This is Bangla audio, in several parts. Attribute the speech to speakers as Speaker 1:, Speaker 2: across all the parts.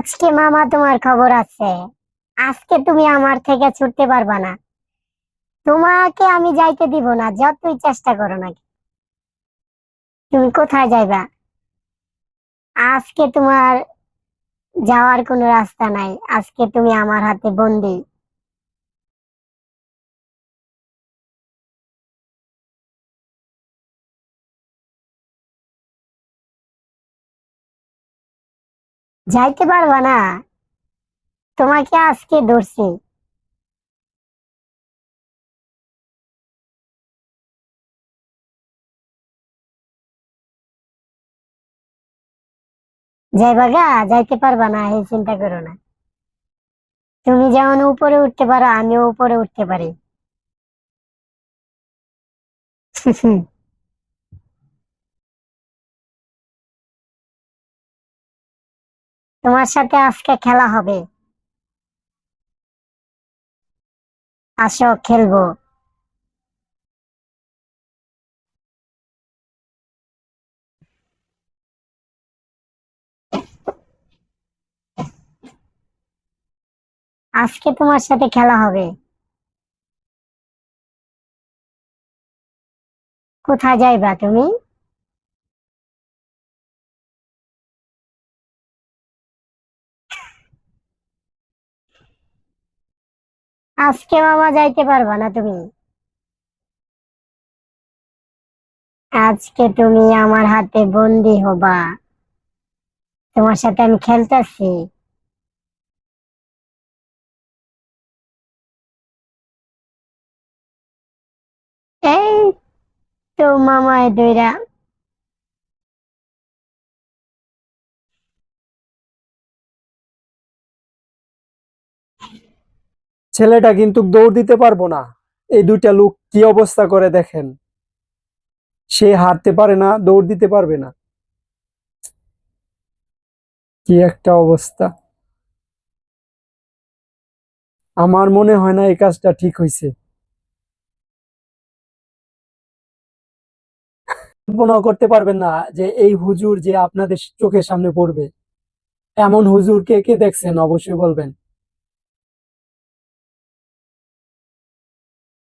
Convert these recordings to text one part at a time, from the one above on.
Speaker 1: আজকে মামা তোমার খবর আছে। আজকে তুমি আমার থেকে ছুটতে পারবা না। তোমাকে আমি যাইতে দিব না, যতই চেষ্টা করো না তুমি কোথায় যাইবা? আজকে তোমার যাওয়ার কোনো রাস্তা নাই। আজকে তুমি আমার হাতে বন্দি। যাইতে পারবা না। তোমাকে আজকে ধরছি। যাইবা গা যাইতে পারবা না, এই চিন্তা করো না। তুমি যেমন উপরে উঠতে পারো, আমিও উপরে উঠতে পারি। তোমার সাথে আজকে খেলা হবে। আসো, খেলব। আজকে তোমার সাথে খেলা হবে। কোথায় যাইবা তুমি? আজকে মামা যাইতে পারবা না তুমি। আজকে তুমি আমার হাতে বন্দি হবা। তোমার সাথে আমি খেলতেছি। এই তো মামায় দইরা
Speaker 2: ছেলেটা কিন্তু দৌড় দিতে পারব না। এই দুইটা লোক কি অবস্থা করে দেখেন? সে হারতে পারে না, দৌড় দিতে পারবে না। কি একটা অবস্থা। আমার মনে হয় না এই কাজটা ঠিক হয়েছে কল্পনাও করতে পারবেন না যে এই হুজুর যে আপনাদের চোখের সামনে পড়বে, এমন হুজুর কে কে দেখছেন? অবশ্যই বলবেন।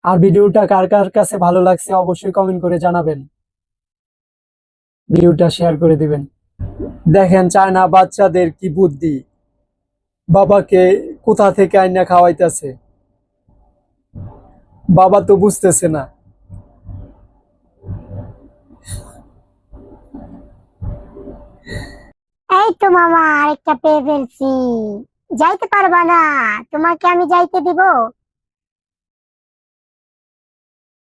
Speaker 2: আর ভিডিওটা কার কার কাছে ভালো লাগছে অবশ্যই কমেন্ট করে জানাবেন। ভিডিওটা শেয়ার করে দিবেন। দেখেন চায়না বাচ্চাদের কি বুদ্ধি। বাবাকে কোথা থেকে আইনা খাওয়াইতেছে? বাবা তো বুঝতেছে না।
Speaker 1: এই তো মামা, আরেকটা পেয়ে ফেলছি। যাইতে পারবা না, তোমাকে আমি যাইতে দিব।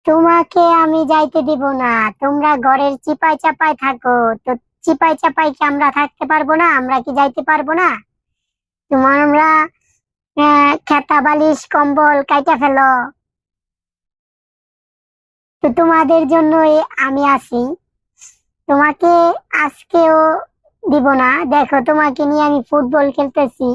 Speaker 1: তোমাকে আমি যাইতে দিব না। তোমরা ঘরের চিপাই চাপাই থাকো। তো চিপাই চাপাই কি আমরা থাকতে পারব না? আমরা কি যাইতে পারব না? তোমার আমরা খেতা বালিশ, কম্বল কাইটা ফেলো। তো তোমাদের জন্যই আমি আছি তোমাকে আজকেও দিব না। দেখো তোমাকে নিয়ে আমি ফুটবল খেলতেছি।